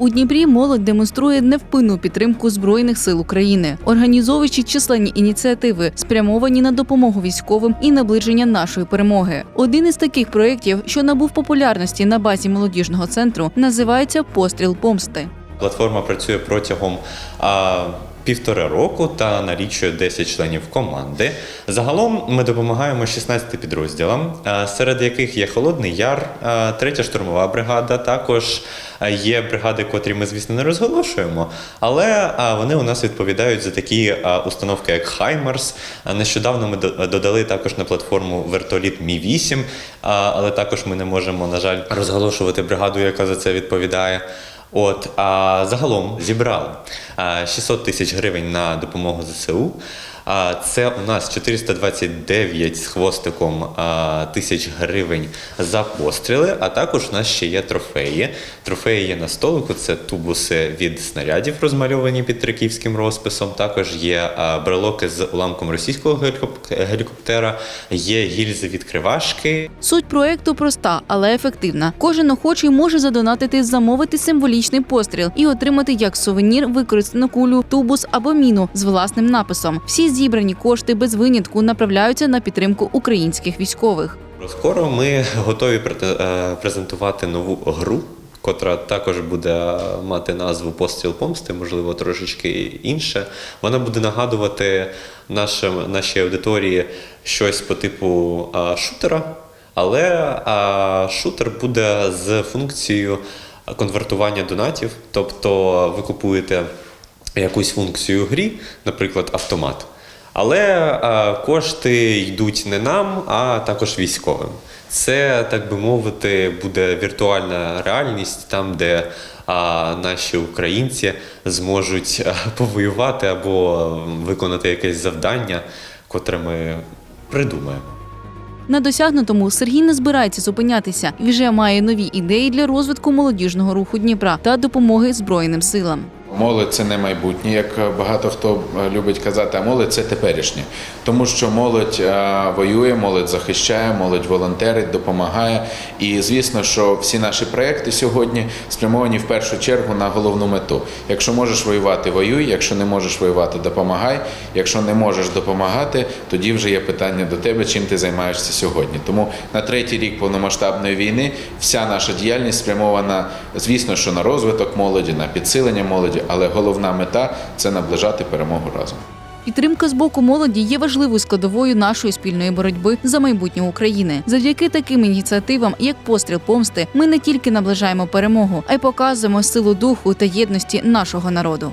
У Дніпрі молодь демонструє невпинну підтримку збройних сил України, організовуючи численні ініціативи, спрямовані на допомогу військовим і наближення нашої перемоги. Один із таких проєктів, що набув популярності на базі молодіжного центру, називається Постріл помсти. Платформа працює протягом а, півтора року та налічує 10 членів команди. Загалом ми допомагаємо 16 підрозділам, серед яких є Холодний Яр, третя штурмова бригада. Також є бригади, котрі ми, звісно, не розголошуємо, але вони у нас відповідають за такі установки, як Хаймерс. Нещодавно ми до- додали також на платформу вертоліт Мі 8 але також ми не можемо, на жаль, розголошувати бригаду, яка за це відповідає. От, а загалом зібрали а, 600 тисяч гривень на допомогу ЗСУ. А це у нас 429 з хвостиком тисяч гривень за постріли, а також у нас ще є трофеї. Трофеї є на столику, це тубуси від снарядів, розмальовані під триківським розписом. Також є брелоки з уламком російського гелікоптера, є гільзи відкривашки, Суть проекту проста, але ефективна. Кожен охочий може задонатити, замовити символічний постріл і отримати як сувенір використану кулю, тубус або міну з власним написом. Всі зібрані кошти без винятку направляються на підтримку українських військових. Скоро ми готові е, презентувати нову гру, котра також буде мати назву Постріл помсти, можливо, трошечки інше. Вона буде нагадувати нашим, нашій аудиторії щось по типу е, шутера, але е, шутер буде з функцією конвертування донатів, тобто ви купуєте якусь функцію грі, наприклад, автомат. Але е, кошти йдуть не нам, а також військовим. Це, так би мовити, буде віртуальна реальність, там, де а, наші українці зможуть е, повоювати або виконати якесь завдання, котре ми придумаємо. На досягнутому Сергій не збирається зупинятися і вже має нові ідеї для розвитку молодіжного руху Дніпра та допомоги Збройним силам. Молодь це не майбутнє, як багато хто е, любить казати, а молодь це теперішнє. Тому що молодь е, воює, молодь захищає, молодь волонтерить, допомагає. І звісно, що всі наші проекти сьогодні спрямовані в першу чергу на головну мету. Якщо можеш воювати, воюй. Якщо не можеш воювати, допомагай. Якщо не можеш допомагати, тоді вже є питання до тебе, чим ти займаєшся сьогодні. Тому на третій рік повномасштабної війни вся наша діяльність спрямована, звісно, що на розвиток молоді, на підсилення молоді, але головна мета це наближати перемогу разом. Підтримка з боку молоді є важливою складовою нашої спільної боротьби за майбутнє України. Завдяки таким ініціативам, як постріл помсти, ми не тільки наближаємо перемогу, а й показуємо силу духу та єдності нашого народу.